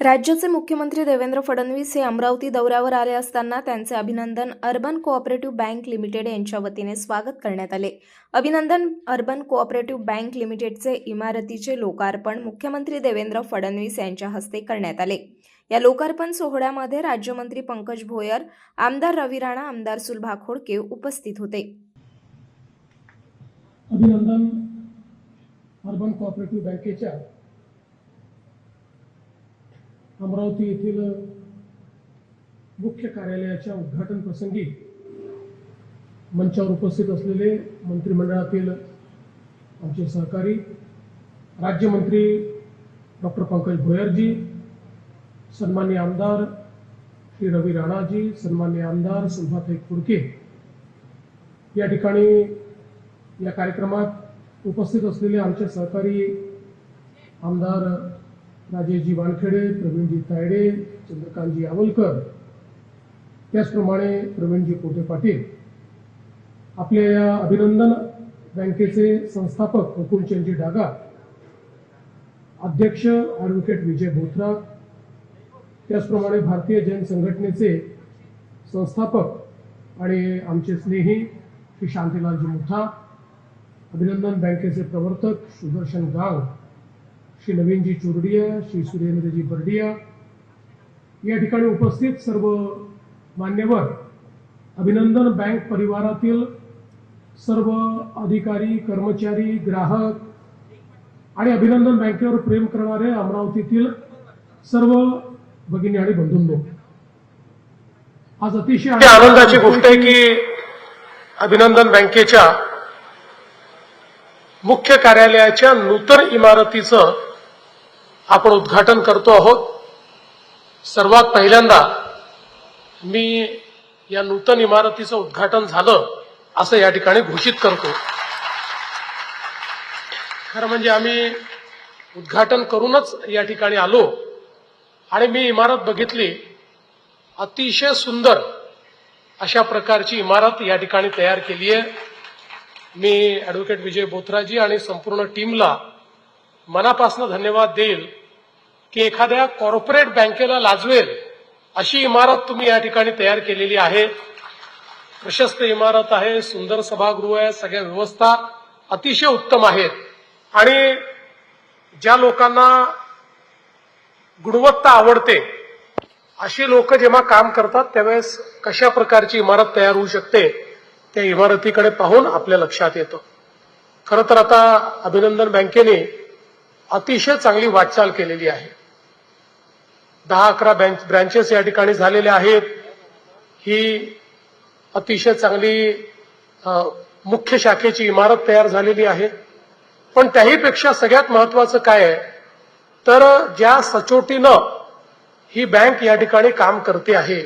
राज्याचे मुख्यमंत्री देवेंद्र फडणवीस हे अमरावती दौऱ्यावर आले असताना त्यांचे अभिनंदन अर्बन कोऑपरेटिव्ह बँक लिमिटेड यांच्या वतीने स्वागत करण्यात आले. अभिनंदन अर्बन कोऑपरेटिव्ह बँक लिमिटेडचे इमारतीचे लोकार्पण मुख्यमंत्री देवेंद्र फडणवीस यांच्या हस्ते करण्यात आले. या लोकार्पण सोहळ्यामध्ये राज्यमंत्री पंकज भोयर आमदार रवी राणा आमदार सुलभा खोडके उपस्थित होते. अभिनंदन अर्बन कोऑपरेटिव्ह बँकेच्या अमरावती येथील मुख्य कार्यालयाच्या उद्घाटन प्रसंगी मंचावर उपस्थित असलेले मंत्रिमंडळातील आमचे सहकारी राज्यमंत्री डॉक्टर पंकज भोयरजी सन्मान्य आमदार श्री रवी राणाजी सन्मान्य आमदार सुभाताई कुडके या ठिकाणी या कार्यक्रमात उपस्थित असलेले आमचे सहकारी आमदार राजेशजी वानखेडे प्रवीणजी तायडे चंद्रकांतजी आवलकर. त्याचप्रमाणे प्रवीणजी पोटे पाटील. आपल्या या अभिनंदन बँकेचे संस्थापक हुकुमचंदजी डागा. अध्यक्ष ॲडव्होकेट विजय भोत्रा त्याचप्रमाणे भारतीय जैन संघटनेचे संस्थापक आणि आमचे स्नेही श्री शांतीलालजी मुठा. अभिनंदन बँकेचे प्रवर्तक सुदर्शन गाव. श्री नवीनजी चुरडिया श्री सुरेंद्रजी बर्डिया. या ठिकाणी उपस्थित सर्व मान्यवर अभिनंदन बँक परिवारातील सर्व अधिकारी कर्मचारी ग्राहक आणि अभिनंदन बँकेवर प्रेम करणारे अमरावतीतील सर्व भगिनी आणि बंधूंनो. आज अतिशय आनंदाची गोष्ट आहे की अभिनंदन बँकेच्या मुख्य कार्यालयाच्या नूतन इमारतीचं आपण उद्घाटन करतो आहोत. सर्वात पहिल्यांदा मी या नूतन इमारतीचं उद्घाटन झालं असं या ठिकाणी घोषित करतो. खरं म्हणजे आम्ही उद्घाटन करूनच या ठिकाणी आलो आणि मी इमारत बघितली. अतिशय सुंदर अशा प्रकारची इमारत या ठिकाणी तयार केली आहे मी ॲडव्होकेट विजय बोथराजी आणि संपूर्ण टीमला मनापासून धन्यवाद देईल की एखाद्या कॉर्पोरेट बँकेला लाजवेल अशी इमारत तुम्ही या ठिकाणी तयार केलेली आहे. प्रशस्त इमारत आहे सुंदर सभागृह आहे सगळ्या व्यवस्था अतिशय उत्तम आहेत. आणि ज्या लोकांना गुणवत्ता आवडते अशी लोक जेव्हा काम करतात त्यावेळेस कशा प्रकारची इमारत तयार होऊ शकते त्या इमारतीकडे पाहून आपल्या लक्षात येतं. खरं तर आता अभिनंदन बँकेने अतिशय चांगली वाटचाल केलेली आहे. दहा अकरा ब्रँचेस या ठिकाणी झालेल्या आहेत. ही अतिशय चांगली मुख्य शाखेची इमारत तयार झालेली आहे. पण त्याहीपेक्षा सगळ्यात महत्वाचं काय आहे? तर ज्या सचोटीनं ही बँक या ठिकाणी काम करते आहे